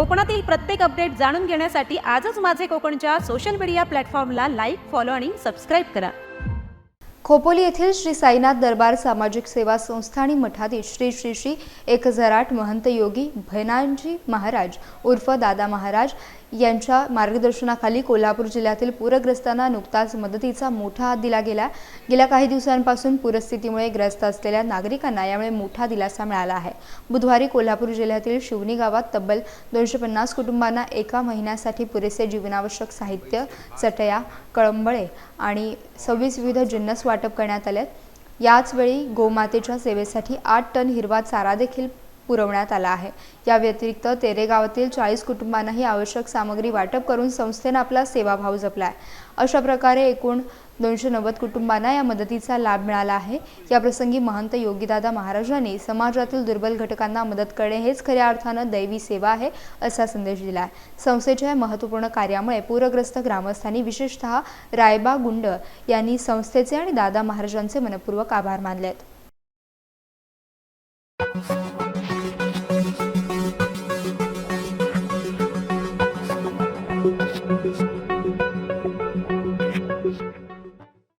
कोकणातील प्रत्येक अपडेट जाणून घेण्यासाठी आजच माझे कोकणच्या सोशल मीडिया प्लॅटफॉर्मला लाईक फॉलो आणि सबस्क्राईब करा. खोपोली येथील श्री साईनाथ दरबार सामाजिक सेवा संस्था आणि मठाधीश श्री श्री श्री एक हजार आठ महंत योगी भैनाजी महाराज उर्फ दादा महाराज यांच्या मार्गदर्शनाखाली कोल्हापूर जिल्ह्यातील पूरग्रस्तांना नुकताच मदतीचा मोठा हात दिला गेला. गेल्या काही दिवसांपासून पूरस्थितीमुळे ग्रस्त असलेल्या नागरिकांना यामुळे मोठा दिलासा मिळाला आहे. बुधवारी कोल्हापूर जिल्ह्यातील शिवनी गावात तब्बल दोनशे पन्नास कुटुंबांना एका महिन्यासाठी पुरेसे जीवनावश्यक साहित्य चटया कळंबळे आणि सव्वीस विविध जिन्नस वाटप करण्यात आले. याचवेळी गोमातेच्या सेवेसाठी आठ टन हिरवा चारा देखील पुरवण्यात आला आहे. या व्यतिरिक्त तेरे गावातील चाळीस कुटुंबांनाही आवश्यक सामग्री वाटप करून संस्थेनं आपला सेवाभाव जपला आहे अशा प्रकारे एकूण दोनशे नव्वद कुटुंबांना या मदतीचा लाभ मिळाला आहे. याप्रसंगी महंत योगीदादा महाराजांनी समाजातील दुर्बल घटकांना मदत करणे हेच खऱ्या अर्थानं दैवी सेवा आहे असा संदेश दिला आहे संस्थेच्या या महत्त्वपूर्ण कार्यामुळे पूरग्रस्त ग्रामस्थांनी विशेषतः रायबा गुंड यांनी संस्थेचे आणि दादा महाराजांचे मनपूर्वक आभार मानले आहेत